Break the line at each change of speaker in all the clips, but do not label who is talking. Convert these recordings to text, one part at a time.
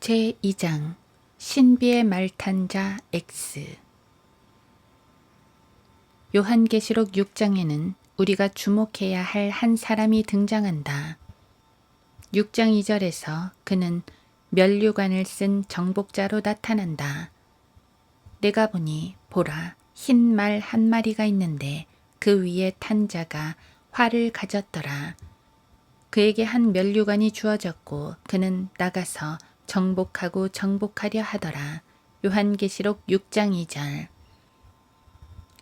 제2장 신비의 말탄자 X 요한계시록 6장에는 우리가 주목해야 할 한 사람이 등장한다. 6장 2절에서 그는 면류관을 쓴 정복자로 나타난다. 내가 보니 보라 흰 말 한 마리가 있는데 그 위에 탄 자가 활을 가졌더라. 그에게 한 면류관이 주어졌고 그는 나가서 정복하고 정복하려 하더라. 요한계시록 6장 2절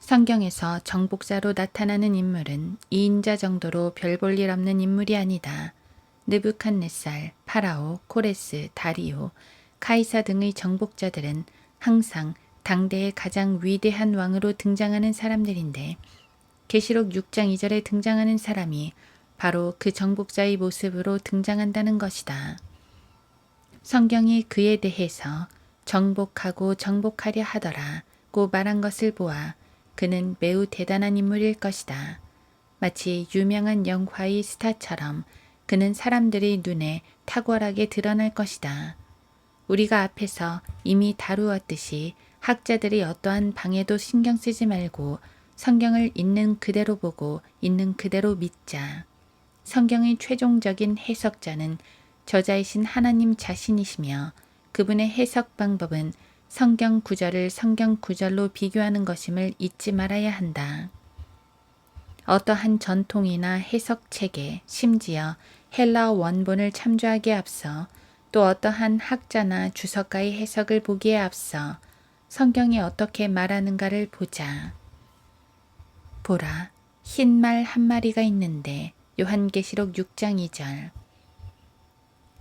성경에서 정복자로 나타나는 인물은 2인자 정도로 별 볼 일 없는 인물이 아니다. 느부칸네살, 파라오, 코레스, 다리오, 카이사 등의 정복자들은 항상 당대의 가장 위대한 왕으로 등장하는 사람들인데 계시록 6장 2절에 등장하는 사람이 바로 그 정복자의 모습으로 등장한다는 것이다. 성경이 그에 대해서 정복하고 정복하려 하더라고 말한 것을 보아 그는 매우 대단한 인물일 것이다. 마치 유명한 영화의 스타처럼 그는 사람들의 눈에 탁월하게 드러날 것이다. 우리가 앞에서 이미 다루었듯이 학자들이 어떠한 방해도 신경 쓰지 말고 성경을 있는 그대로 보고 있는 그대로 믿자. 성경의 최종적인 해석자는 저자이신 하나님 자신이시며 그분의 해석 방법은 성경 구절을 성경 구절로 비교하는 것임을 잊지 말아야 한다. 어떠한 전통이나 해석 체계, 심지어 헬라어 원본을 참조하기에 앞서 또 어떠한 학자나 주석가의 해석을 보기에 앞서 성경이 어떻게 말하는가를 보자. 보라, 흰 말 한 마리가 있는데 요한계시록 6장 2절.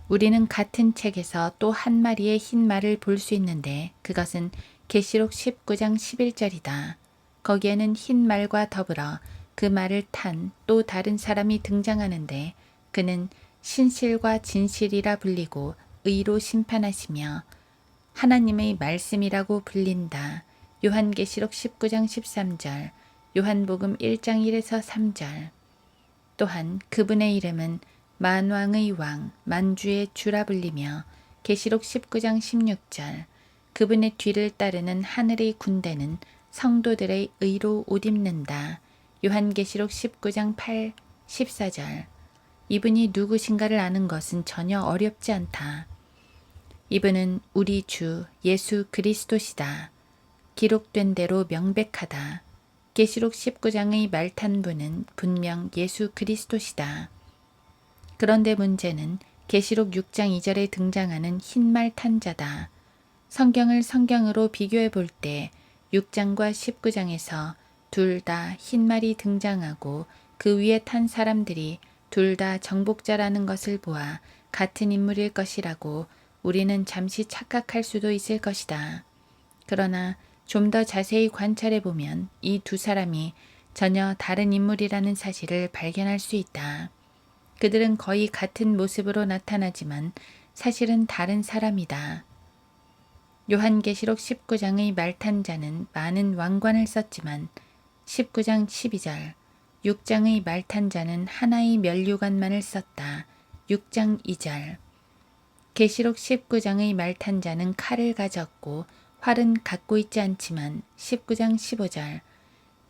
우리는 같은 책에서 또 한 마리의 흰 말을 볼 수 있는데 그것은 계시록 19장 11절이다. 거기에는 흰 말과 더불어 그 말을 탄 또 다른 사람이 등장하는데 그는 신실과 진실이라 불리고 의로 심판하시며 하나님의 말씀이라고 불린다. 요한계시록 19장 13절, 요한복음 1장 1에서 3절. 또한 그분의 이름은 만왕의 왕, 만주의 주라 불리며 계시록 19장 16절 그분의 뒤를 따르는 하늘의 군대는 성도들의 의로 옷 입는다. 요한계시록 19장 8, 14절 이분이 누구신가를 아는 것은 전혀 어렵지 않다. 이분은 우리 주 예수 그리스도시다. 기록된 대로 명백하다. 계시록 19장의 말탄부는 분명 예수 그리스도시다. 그런데 문제는 계시록 6장 2절에 등장하는 흰말 탄자다. 성경을 성경으로 비교해 볼 때 6장과 19장에서 둘 다 흰말이 등장하고 그 위에 탄 사람들이 둘 다 정복자라는 것을 보아 같은 인물일 것이라고 우리는 잠시 착각할 수도 있을 것이다. 그러나 좀 더 자세히 관찰해 보면 이 두 사람이 전혀 다른 인물이라는 사실을 발견할 수 있다. 그들은 거의 같은 모습으로 나타나지만 사실은 다른 사람이다. 요한계시록 19장의 말탄자는 많은 왕관을 썼지만 19장 12절, 6장의 말탄자는 하나의 면류관만을 썼다. 6장 2절. 계시록 19장의 말탄자는 칼을 가졌고 활은 갖고 있지 않지만 19장 15절.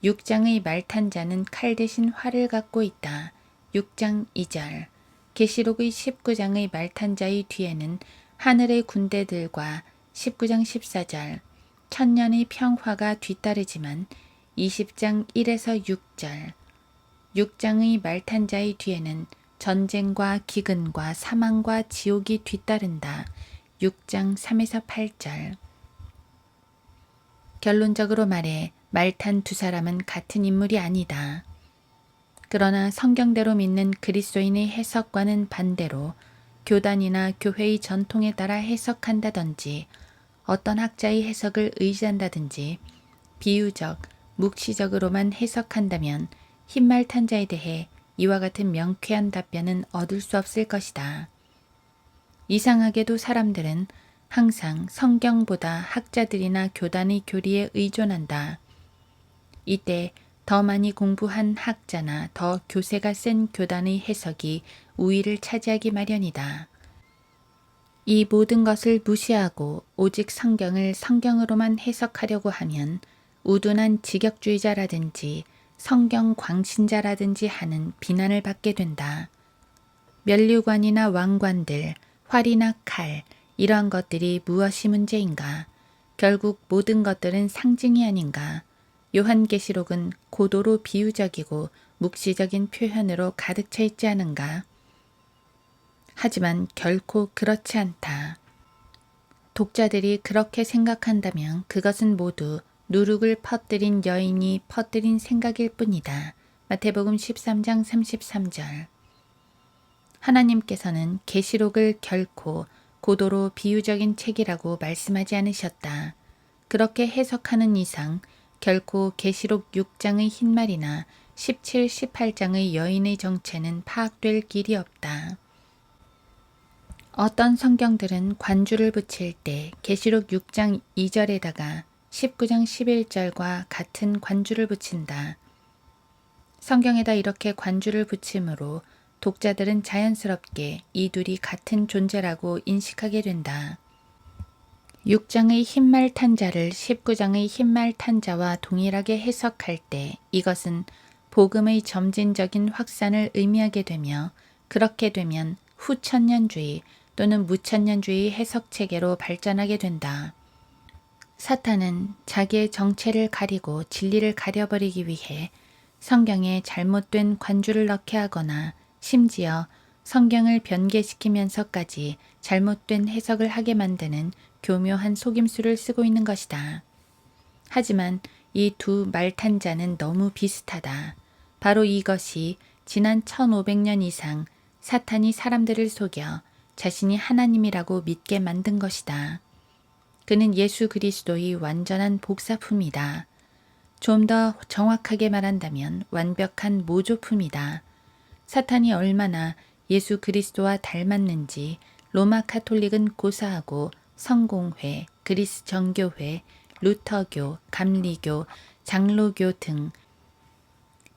6장의 말탄자는 칼 대신 활을 갖고 있다. 6장 2절 계시록의 19장의 말탄자의 뒤에는 하늘의 군대들과 19장 14절 천년의 평화가 뒤따르지만 20장 1에서 6절 6장의 말탄자의 뒤에는 전쟁과 기근과 사망과 지옥이 뒤따른다. 6장 3에서 8절 결론적으로 말해 말탄 두 사람은 같은 인물이 아니다. 그러나 성경대로 믿는 그리스도인의 해석과는 반대로 교단이나 교회의 전통에 따라 해석한다든지 어떤 학자의 해석을 의지한다든지 비유적, 묵시적으로만 해석한다면 흰말 탄자에 대해 이와 같은 명쾌한 답변은 얻을 수 없을 것이다. 이상하게도 사람들은 항상 성경보다 학자들이나 교단의 교리에 의존한다. 이때 더 많이 공부한 학자나 더 교세가 센 교단의 해석이 우위를 차지하기 마련이다. 이 모든 것을 무시하고 오직 성경을 성경으로만 해석하려고 하면 우둔한 직역주의자라든지 성경 광신자라든지 하는 비난을 받게 된다. 면류관이나 왕관들, 활이나 칼, 이러한 것들이 무엇이 문제인가? 결국 모든 것들은 상징이 아닌가? 요한계시록은 고도로 비유적이고 묵시적인 표현으로 가득 차 있지 않은가? 하지만 결코 그렇지 않다. 독자들이 그렇게 생각한다면 그것은 모두 누룩을 퍼뜨린 여인이 퍼뜨린 생각일 뿐이다. 마태복음 13장 33절. 하나님께서는 계시록을 결코 고도로 비유적인 책이라고 말씀하지 않으셨다. 그렇게 해석하는 이상 결코 계시록 6장의 흰말이나 17, 18장의 여인의 정체는 파악될 길이 없다. 어떤 성경들은 관주를 붙일 때 계시록 6장 2절에다가 19장 11절과 같은 관주를 붙인다. 성경에다 이렇게 관주를 붙임으로 독자들은 자연스럽게 이 둘이 같은 존재라고 인식하게 된다. 6장의 흰말 탄자를 19장의 흰말 탄자와 동일하게 해석할 때 이것은 복음의 점진적인 확산을 의미하게 되며 그렇게 되면 후천년주의 또는 무천년주의 해석 체계로 발전하게 된다. 사탄은 자기의 정체를 가리고 진리를 가려버리기 위해 성경에 잘못된 관주를 넣게 하거나 심지어 성경을 변개시키면서까지 잘못된 해석을 하게 만드는 교묘한 속임수를 쓰고 있는 것이다. 하지만 이 두 말탄자는 너무 비슷하다. 바로 이것이 지난 1500년 이상 사탄이 사람들을 속여 자신이 하나님이라고 믿게 만든 것이다. 그는 예수 그리스도의 완전한 복사품이다. 좀 더 정확하게 말한다면 완벽한 모조품이다. 사탄이 얼마나 예수 그리스도와 닮았는지 로마 카톨릭은 고사하고 성공회, 그리스 정교회, 루터교, 감리교, 장로교 등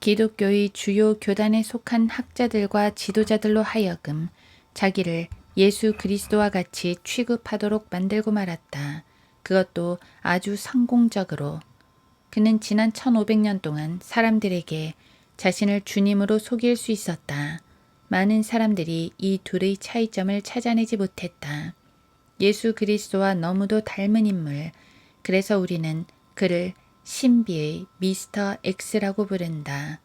기독교의 주요 교단에 속한 학자들과 지도자들로 하여금 자기를 예수 그리스도와 같이 취급하도록 만들고 말았다. 그것도 아주 성공적으로. 그는 지난 1500년 동안 사람들에게 자신을 주님으로 속일 수 있었다. 많은 사람들이 이 둘의 차이점을 찾아내지 못했다. 예수 그리스도와 너무도 닮은 인물. 그래서 우리는 그를 신비의 미스터 X라고 부른다.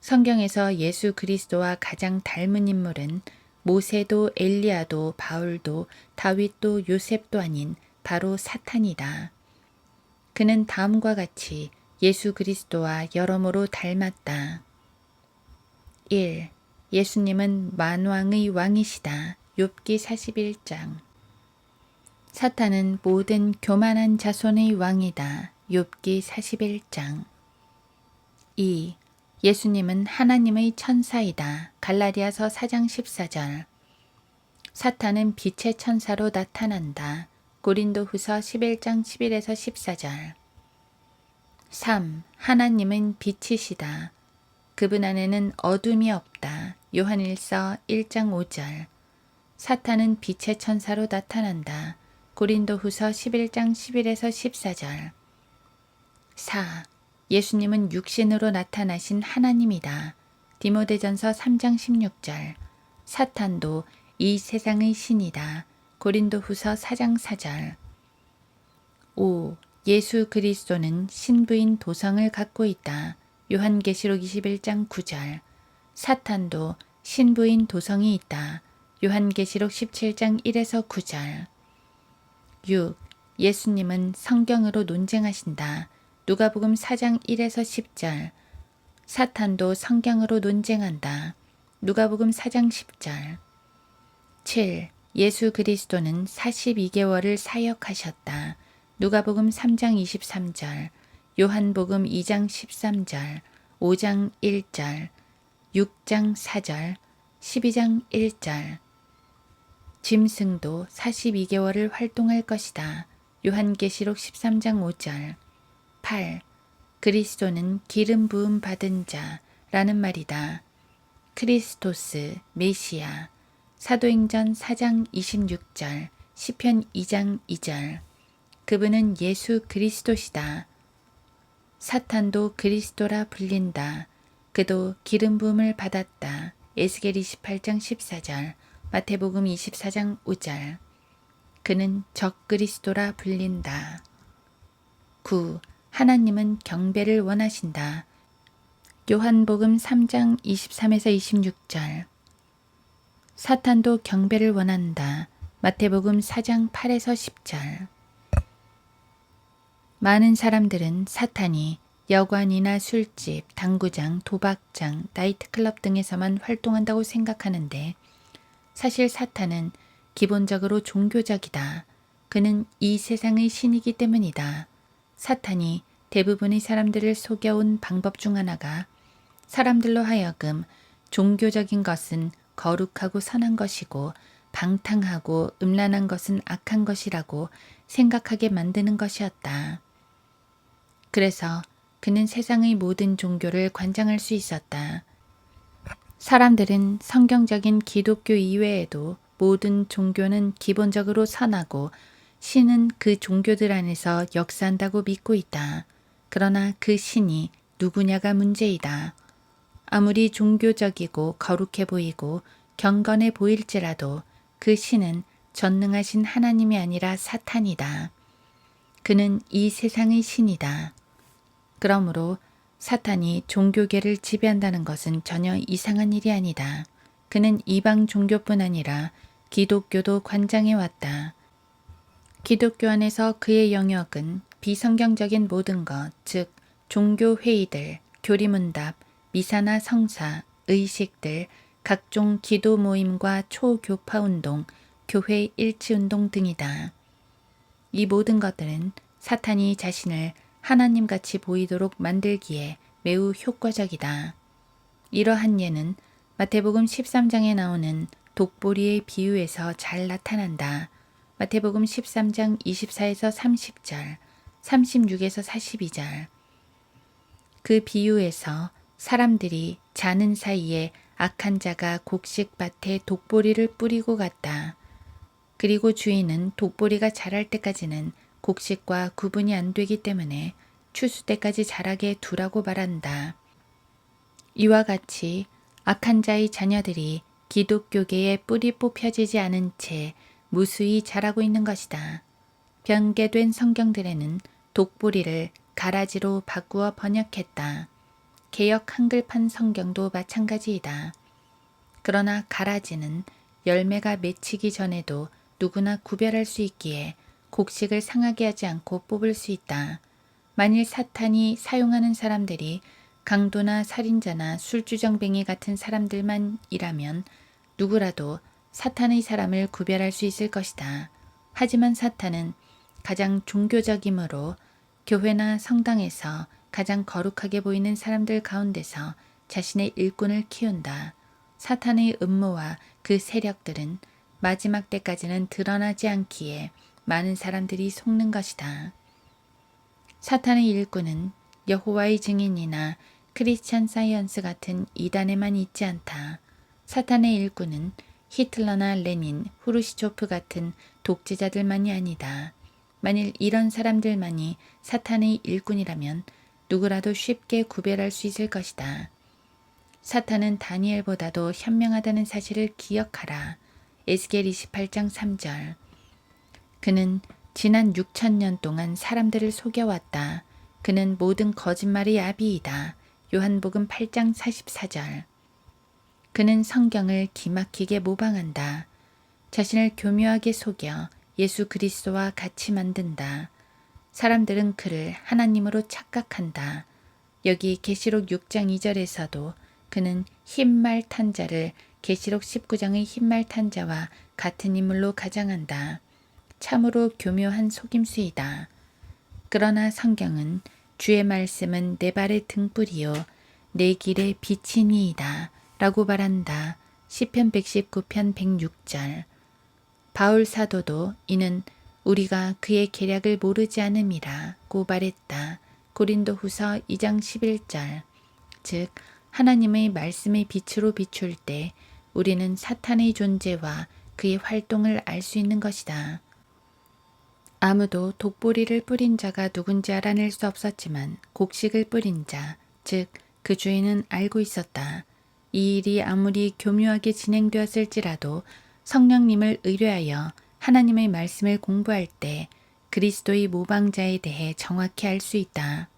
성경에서 예수 그리스도와 가장 닮은 인물은 모세도 엘리야도 바울도 다윗도 요셉도 아닌 바로 사탄이다. 그는 다음과 같이 예수 그리스도와 여러모로 닮았다. 1. 예수님은 만왕의 왕이시다. 욥기 41장 사탄은 모든 교만한 자손의 왕이다. 욥기 41장 2. 예수님은 하나님의 천사이다. 갈라디아서 4장 14절 사탄은 빛의 천사로 나타난다. 고린도 후서 11장 11에서 14절 3. 하나님은 빛이시다. 그분 안에는 어둠이 없다. 요한일서 1장 5절 사탄은 빛의 천사로 나타난다. 고린도 후서 11장 11에서 14절 4. 예수님은 육신으로 나타나신 하나님이다. 디모데전서 3장 16절 사탄도 이 세상의 신이다. 고린도 후서 4장 4절 5. 예수 그리스도는 신부인 도성을 갖고 있다. 요한계시록 21장 9절 사탄도 신부인 도성이 있다. 요한계시록 17장 1에서 9절 6. 예수님은 성경으로 논쟁하신다. 누가복음 4장 1에서 10절 사탄도 성경으로 논쟁한다. 누가복음 4장 10절 7. 예수 그리스도는 42개월을 사역하셨다. 누가복음 3장 23절, 요한복음 2장 13절, 5장 1절, 6장 4절, 12장 1절. 짐승도 42개월을 활동할 것이다. 요한계시록 13장 5절. 8. 그리스도는 기름 부음 받은 자라는 말이다. 크리스토스, 메시아, 사도행전 4장 26절, 시편 2장 2절. 그분은 예수 그리스도시다. 사탄도 그리스도라 불린다. 그도 기름 부음을 받았다. 에스겔 28장 14절, 마태복음 24장 5절. 그는 적 그리스도라 불린다. 9. 하나님은 경배를 원하신다. 요한복음 3장 23에서 26절. 사탄도 경배를 원한다. 마태복음 4장 8에서 10절. 많은 사람들은 사탄이 여관이나 술집, 당구장, 도박장, 나이트클럽 등에서만 활동한다고 생각하는데 사실 사탄은 기본적으로 종교적이다. 그는 이 세상의 신이기 때문이다. 사탄이 대부분의 사람들을 속여온 방법 중 하나가 사람들로 하여금 종교적인 것은 거룩하고 선한 것이고 방탕하고 음란한 것은 악한 것이라고 생각하게 만드는 것이었다. 그래서 그는 세상의 모든 종교를 관장할 수 있었다. 사람들은 성경적인 기독교 이외에도 모든 종교는 기본적으로 선하고 신은 그 종교들 안에서 역사한다고 믿고 있다. 그러나 그 신이 누구냐가 문제이다. 아무리 종교적이고 거룩해 보이고 경건해 보일지라도 그 신은 전능하신 하나님이 아니라 사탄이다. 그는 이 세상의 신이다. 그러므로 사탄이 종교계를 지배한다는 것은 전혀 이상한 일이 아니다. 그는 이방 종교뿐 아니라 기독교도 관장해 왔다. 기독교 안에서 그의 영역은 비성경적인 모든 것, 즉 종교 회의들, 교리문답, 미사나 성사, 의식들, 각종 기도 모임과 초교파 운동, 교회 일치 운동 등이다. 이 모든 것들은 사탄이 자신을 하나님 같이 보이도록 만들기에 매우 효과적이다. 이러한 예는 마태복음 13장에 나오는 독보리의 비유에서 잘 나타난다. 마태복음 13장 24에서 30절, 36에서 42절. 그 비유에서 사람들이 자는 사이에 악한 자가 곡식밭에 독보리를 뿌리고 갔다. 그리고 주인은 독보리가 자랄 때까지는 곡식과 구분이 안 되기 때문에 추수 때까지 자라게 두라고 말한다. 이와 같이 악한 자의 자녀들이 기독교계에 뿌리 뽑혀지지 않은 채 무수히 자라고 있는 것이다. 변개된 성경들에는 독보리를 가라지로 바꾸어 번역했다. 개역 한글판 성경도 마찬가지이다. 그러나 가라지는 열매가 맺히기 전에도 누구나 구별할 수 있기에 곡식을 상하게 하지 않고 뽑을 수 있다. 만일 사탄이 사용하는 사람들이 강도나 살인자나 술주정뱅이 같은 사람들만이라면 누구라도 사탄의 사람을 구별할 수 있을 것이다. 하지만 사탄은 가장 종교적이므로 교회나 성당에서 가장 거룩하게 보이는 사람들 가운데서 자신의 일꾼을 키운다. 사탄의 음모와 그 세력들은 마지막 때까지는 드러나지 않기에 많은 사람들이 속는 것이다. 사탄의 일꾼은 여호와의 증인이나 크리스찬 사이언스 같은 이단에만 있지 않다. 사탄의 일꾼은 히틀러나 레닌, 후르시초프 같은 독재자들만이 아니다. 만일 이런 사람들만이 사탄의 일꾼이라면 누구라도 쉽게 구별할 수 있을 것이다. 사탄은 다니엘보다도 현명하다는 사실을 기억하라. 에스겔 28장 3절. 그는 지난 6천년 동안 사람들을 속여왔다. 그는 모든 거짓말의 아비이다. 요한복음 8장 44절. 그는 성경을 기막히게 모방한다. 자신을 교묘하게 속여 예수 그리스도와 같이 만든다. 사람들은 그를 하나님으로 착각한다. 여기 계시록 6장 2절에서도 그는 흰말 탄자를 계시록 19장의 흰말 탄자와 같은 인물로 가장한다. 참으로 교묘한 속임수이다. 그러나 성경은 주의 말씀은 내 발의 등불이요 내 길의 빛이니이다 라고 말한다. 시편 119편 106절 바울 사도도 이는 우리가 그의 계략을 모르지 않음이라 고 말했다. 고린도 후서 2장 11절 즉 하나님의 말씀의 빛으로 비출 때 우리는 사탄의 존재와 그의 활동을 알 수 있는 것이다. 아무도 독보리를 뿌린 자가 누군지 알아낼 수 없었지만 곡식을 뿌린 자, 즉 그 주인은 알고 있었다. 이 일이 아무리 교묘하게 진행되었을지라도 성령님을 의뢰하여 하나님의 말씀을 공부할 때 그리스도의 모방자에 대해 정확히 알 수 있다.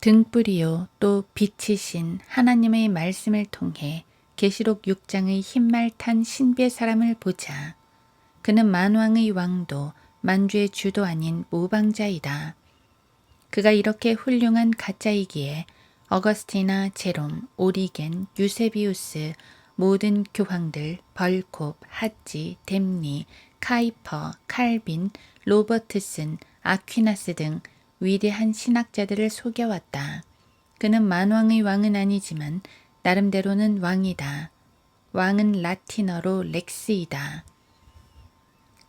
등불이요 또 빛이신 하나님의 말씀을 통해 계시록 6장의 흰말 탄 신비의 사람을 보자. 그는 만왕의 왕도 만주의 주도 아닌 모방자이다. 그가 이렇게 훌륭한 가짜이기에 어거스티나 제롬, 오리겐, 유세비우스 모든 교황들 벌콥, 하지, 뎀니, 카이퍼, 칼빈, 로버트슨, 아퀴나스 등 위대한 신학자들을 속여왔다. 그는 만왕의 왕은 아니지만 나름대로는 왕이다. 왕은 라틴어로 렉스이다.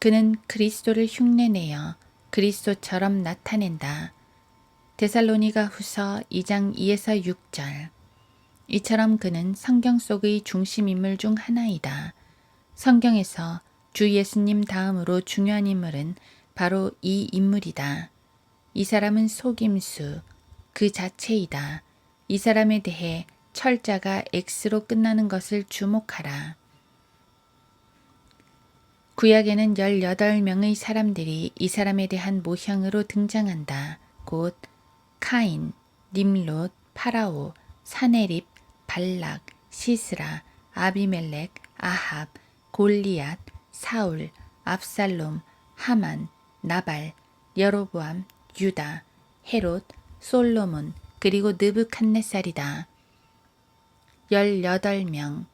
그는 그리스도를 흉내내어 그리스도처럼 나타낸다. 데살로니가 후서 2장 2에서 6절. 이처럼 그는 성경 속의 중심 인물 중 하나이다. 성경에서 주 예수님 다음으로 중요한 인물은 바로 이 인물이다. 이 사람은 속임수, 그 자체이다. 이 사람에 대해 철자가 X로 끝나는 것을 주목하라. 구약에는 18명의 사람들이 이 사람에 대한 모형으로 등장한다. 곧 카인, 님롯, 파라오, 사네립, 발락, 시스라, 아비멜렉, 아합, 골리앗, 사울, 압살롬, 하만, 나발, 여로보암, 유다, 헤롯, 솔로몬, 그리고 느부칸네살이다. 18명,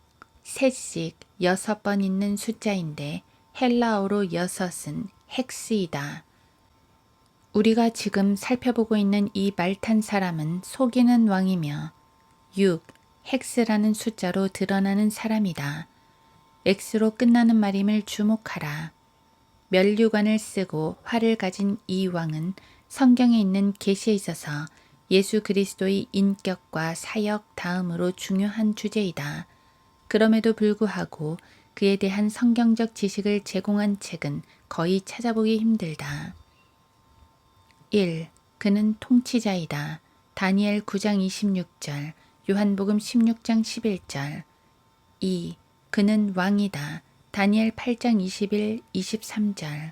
셋씩 여섯 번 있는 숫자인데 헬라어로 여섯은 헥스이다. 우리가 지금 살펴보고 있는 이 말탄 사람은 속이는 왕이며 6, 헥스라는 숫자로 드러나는 사람이다. X로 끝나는 말임을 주목하라. 면류관을 쓰고 활을 가진 이 왕은 성경에 있는 계시에 있어서 예수 그리스도의 인격과 사역 다음으로 중요한 주제이다. 그럼에도 불구하고 그에 대한 성경적 지식을 제공한 책은 거의 찾아보기 힘들다. 1. 그는 통치자이다. 다니엘 9장 26절, 요한복음 16장 11절. 2. 그는 왕이다. 다니엘 8장 21, 23절.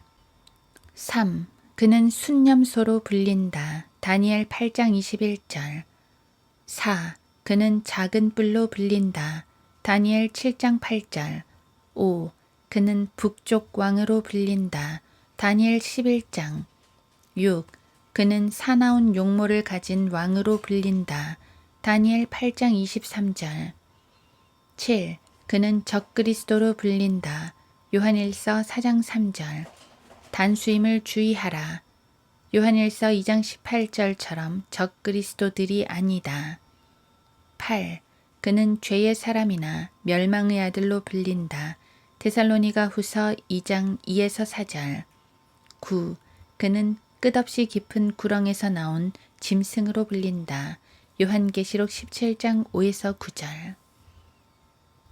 3. 그는 순념소로 불린다. 다니엘 8장 21절. 4. 그는 작은 뿔로 불린다. 다니엘 7장 8절. 5. 그는 북쪽 왕으로 불린다. 다니엘 11장. 6. 그는 사나운 용모를 가진 왕으로 불린다. 다니엘 8장 23절. 7. 그는 적그리스도로 불린다. 요한일서 4장 3절. 단수임을 주의하라. 요한일서 2장 18절처럼 적그리스도들이 아니다. 8. 그는 죄의 사람이나 멸망의 아들로 불린다. 데살로니가 후서 2장 2에서 4절. 9. 그는 끝없이 깊은 구렁에서 나온 짐승으로 불린다. 요한계시록 17장 5에서 9절.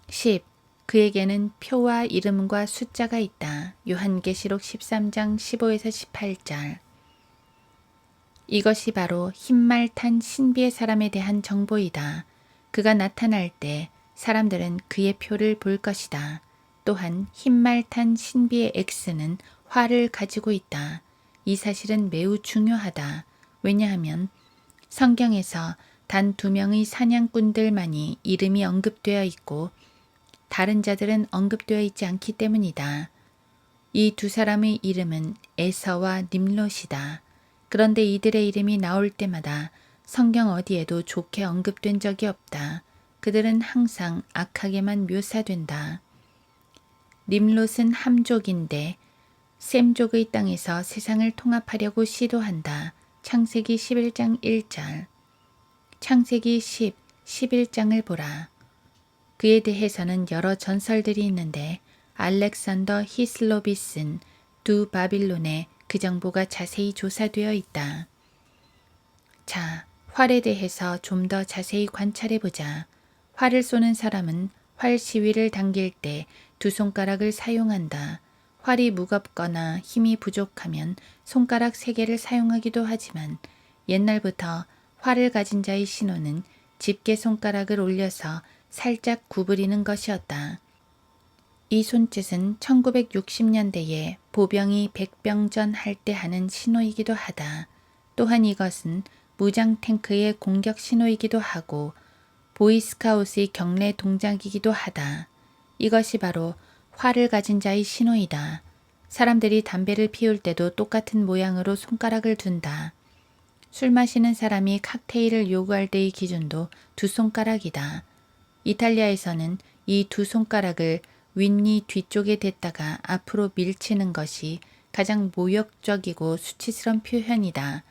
10. 그에게는 표와 이름과 숫자가 있다. 요한계시록 13장 15에서 18절. 이것이 바로 흰말 탄 신비의 사람에 대한 정보이다. 그가 나타날 때 사람들은 그의 표를 볼 것이다. 또한 흰말 탄 신비의 X는 화를 가지고 있다. 이 사실은 매우 중요하다. 왜냐하면 성경에서 단 두 명의 사냥꾼들만이 이름이 언급되어 있고 다른 자들은 언급되어 있지 않기 때문이다. 이 두 사람의 이름은 에서와 님롯이다. 그런데 이들의 이름이 나올 때마다 성경 어디에도 좋게 언급된 적이 없다. 그들은 항상 악하게만 묘사된다. 림롯은 함족인데 셈족의 땅에서 세상을 통합하려고 시도한다. 창세기 11장 1절 창세기 10, 11장을 보라. 그에 대해서는 여러 전설들이 있는데 알렉산더 히슬로비슨 두 바빌론에 그 정보가 자세히 조사되어 있다. 자, 활에 대해서 좀 더 자세히 관찰해 보자. 활을 쏘는 사람은 활 시위를 당길 때 두 손가락을 사용한다. 활이 무겁거나 힘이 부족하면 손가락 세 개를 사용하기도 하지만 옛날부터 활을 가진 자의 신호는 집게 손가락을 올려서 살짝 구부리는 것이었다. 이 손짓은 1960년대에 보병이 백병전 할 때 하는 신호이기도 하다. 또한 이것은 무장 탱크의 공격 신호이기도 하고 보이스카웃의 경례 동작이기도 하다. 이것이 바로 활을 가진 자의 신호이다. 사람들이 담배를 피울 때도 똑같은 모양으로 손가락을 둔다. 술 마시는 사람이 칵테일을 요구할 때의 기준도 두 손가락이다. 이탈리아에서는 이 두 손가락을 윗니 뒤쪽에 댔다가 앞으로 밀치는 것이 가장 모욕적이고 수치스러운 표현이다.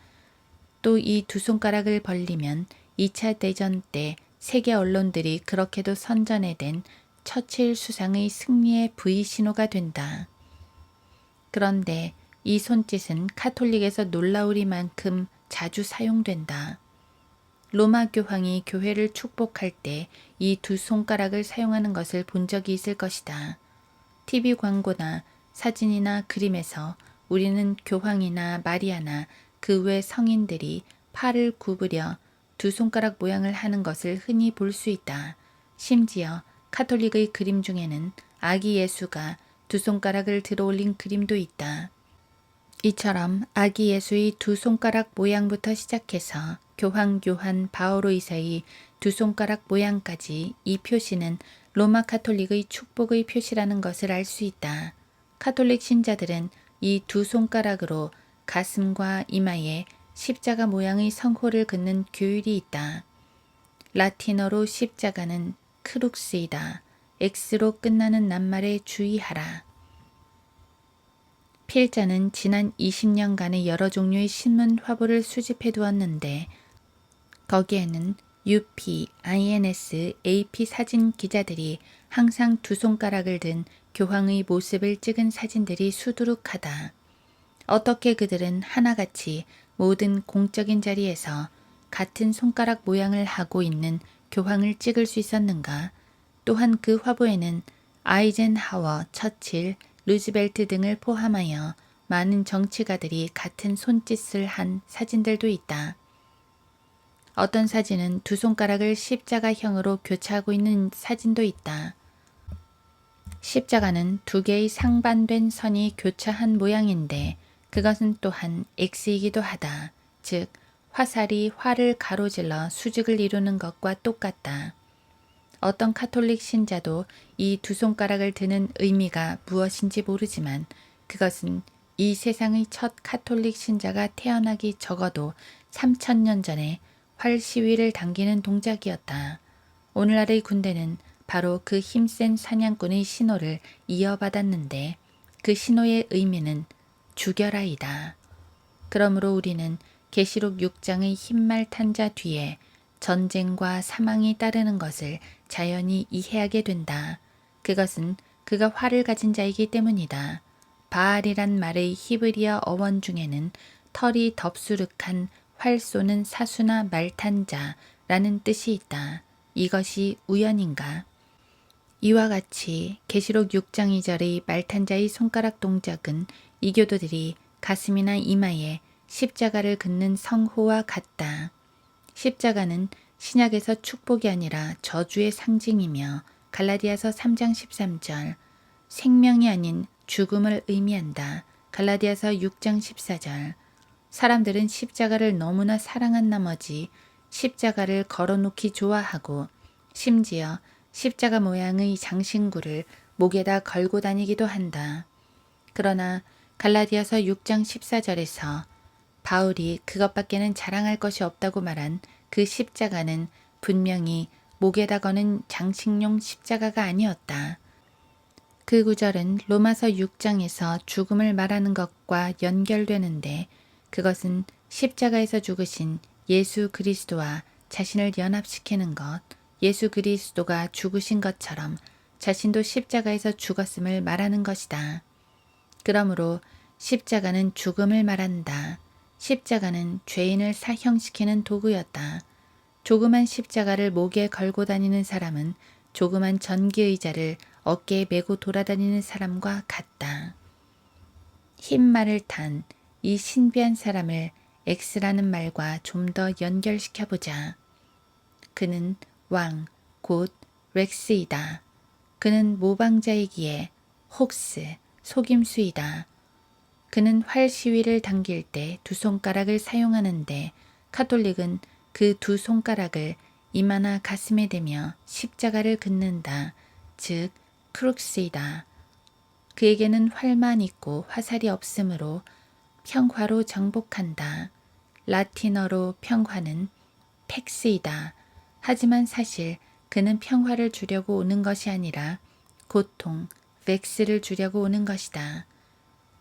또 이 두 손가락을 벌리면 2차 대전 때 세계 언론들이 그렇게도 선전해댄 처칠 수상의 승리의 V 신호가 된다. 그런데 이 손짓은 카톨릭에서 놀라우리만큼 자주 사용된다. 로마 교황이 교회를 축복할 때 이 두 손가락을 사용하는 것을 본 적이 있을 것이다. TV 광고나 사진이나 그림에서 우리는 교황이나 마리아나 그 외 성인들이 팔을 구부려 두 손가락 모양을 하는 것을 흔히 볼 수 있다. 심지어 카톨릭의 그림 중에는 아기 예수가 두 손가락을 들어 올린 그림도 있다. 이처럼 아기 예수의 두 손가락 모양부터 시작해서 교황 요한 바오로 이사의 두 손가락 모양까지 이 표시는 로마 카톨릭의 축복의 표시라는 것을 알 수 있다. 카톨릭 신자들은 이 두 손가락으로 가슴과 이마에 십자가 모양의 성호를 긋는 규율이 있다. 라틴어로 십자가는 크룩스이다. X로 끝나는 낱말에 주의하라. 필자는 지난 20년간의 여러 종류의 신문 화보를 수집해 두었는데 거기에는 UP, INS, AP 사진 기자들이 항상 두 손가락을 든 교황의 모습을 찍은 사진들이 수두룩하다. 어떻게 그들은 하나같이 모든 공적인 자리에서 같은 손가락 모양을 하고 있는 교황을 찍을 수 있었는가? 또한 그 화보에는 아이젠하워, 처칠, 루즈벨트 등을 포함하여 많은 정치가들이 같은 손짓을 한 사진들도 있다. 어떤 사진은 두 손가락을 십자가형으로 교차하고 있는 사진도 있다. 십자가는 두 개의 상반된 선이 교차한 모양인데 그것은 또한 X이기도 하다. 즉, 화살이 활을 가로질러 수직을 이루는 것과 똑같다. 어떤 카톨릭 신자도 이 두 손가락을 드는 의미가 무엇인지 모르지만 그것은 이 세상의 첫 카톨릭 신자가 태어나기 적어도 3천년 전에 활 시위를 당기는 동작이었다. 오늘날의 군대는 바로 그 힘센 사냥꾼의 신호를 이어받았는데 그 신호의 의미는 죽여라이다. 그러므로 우리는 계시록 6장의 흰말 탄자 뒤에 전쟁과 사망이 따르는 것을 자연히 이해하게 된다. 그것은 그가 활을 가진 자이기 때문이다. 바알이란 말의 히브리어 어원 중에는 털이 덥수룩한 활 쏘는 사수나 말탄자라는 뜻이 있다. 이것이 우연인가? 이와 같이 계시록 6장 2절의 말탄자의 손가락 동작은 이교도들이 가슴이나 이마에 십자가를 긋는 성호와 같다. 십자가는 신약에서 축복이 아니라 저주의 상징이며 갈라디아서 3장 13절 생명이 아닌 죽음을 의미한다. 갈라디아서 6장 14절 사람들은 십자가를 너무나 사랑한 나머지 십자가를 걸어놓기 좋아하고 심지어 십자가 모양의 장신구를 목에다 걸고 다니기도 한다. 그러나 갈라디아서 6장 14절에서 바울이 그것밖에는 자랑할 것이 없다고 말한 그 십자가는 분명히 목에다 거는 장식용 십자가가 아니었다. 그 구절은 로마서 6장에서 죽음을 말하는 것과 연결되는데 그것은 십자가에서 죽으신 예수 그리스도와 자신을 연합시키는 것, 예수 그리스도가 죽으신 것처럼 자신도 십자가에서 죽었음을 말하는 것이다. 그러므로 십자가는 죽음을 말한다. 십자가는 죄인을 사형시키는 도구였다. 조그만 십자가를 목에 걸고 다니는 사람은 조그만 전기 의자를 어깨에 메고 돌아다니는 사람과 같다. 흰 말을 탄 이 신비한 사람을 X라는 말과 좀 더 연결시켜 보자. 그는 왕, 곧 렉스이다. 그는 모방자이기에 혹스, 속임수이다. 그는 활 시위를 당길 때 두 손가락을 사용하는데 카톨릭은 그 두 손가락을 이마나 가슴에 대며 십자가를 긋는다. 즉, 크룩스이다. 그에게는 활만 있고 화살이 없으므로 평화로 정복한다. 라틴어로 평화는 팩스이다. 하지만 사실 그는 평화를 주려고 오는 것이 아니라 고통, 벡스를 주려고 오는 것이다.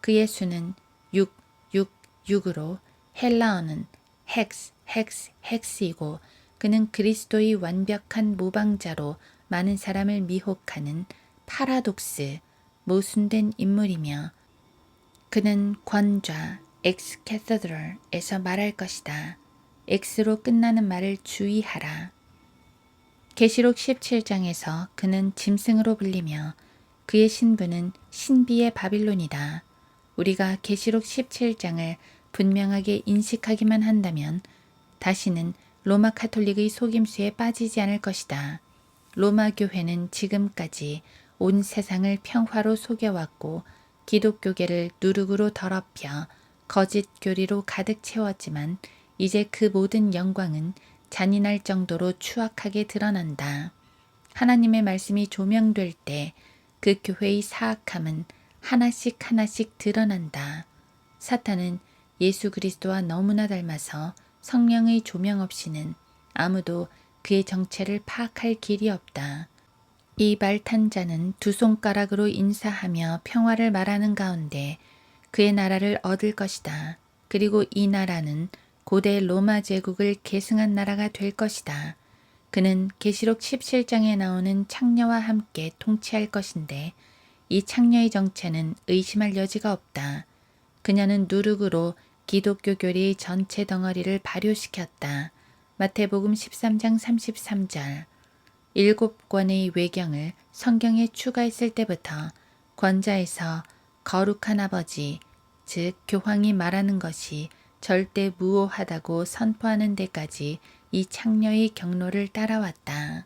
그의 수는 6, 6, 6으로 헬라어는 헥스, 헥스, 헥스이고 그는 그리스도의 완벽한 모방자로 많은 사람을 미혹하는 파라독스, 모순된 인물이며 그는 권좌, 엑스 캐서드럴에서 말할 것이다. X로 끝나는 말을 주의하라. 계시록 17장에서 그는 짐승으로 불리며 그의 신부는 신비의 바빌론이다. 우리가 계시록 17장을 분명하게 인식하기만 한다면 다시는 로마 카톨릭의 속임수에 빠지지 않을 것이다. 로마 교회는 지금까지 온 세상을 평화로 속여왔고 기독교계를 누룩으로 더럽혀 거짓 교리로 가득 채웠지만 이제 그 모든 영광은 잔인할 정도로 추악하게 드러난다. 하나님의 말씀이 조명될 때 그 교회의 사악함은 하나씩 하나씩 드러난다. 사탄은 예수 그리스도와 너무나 닮아서 성령의 조명 없이는 아무도 그의 정체를 파악할 길이 없다. 이 말탄자는 두 손가락으로 인사하며 평화를 말하는 가운데 그의 나라를 얻을 것이다. 그리고 이 나라는 고대 로마 제국을 계승한 나라가 될 것이다. 그는 계시록 17장에 나오는 창녀와 함께 통치할 것인데 이 창녀의 정체는 의심할 여지가 없다. 그녀는 누룩으로 기독교 교리의 전체 덩어리를 발효시켰다. 마태복음 13장 33절 일곱 권의 외경을 성경에 추가했을 때부터 권자에서 거룩한 아버지, 즉 교황이 말하는 것이 절대 무오하다고 선포하는 데까지 이 창녀의 경로를 따라왔다.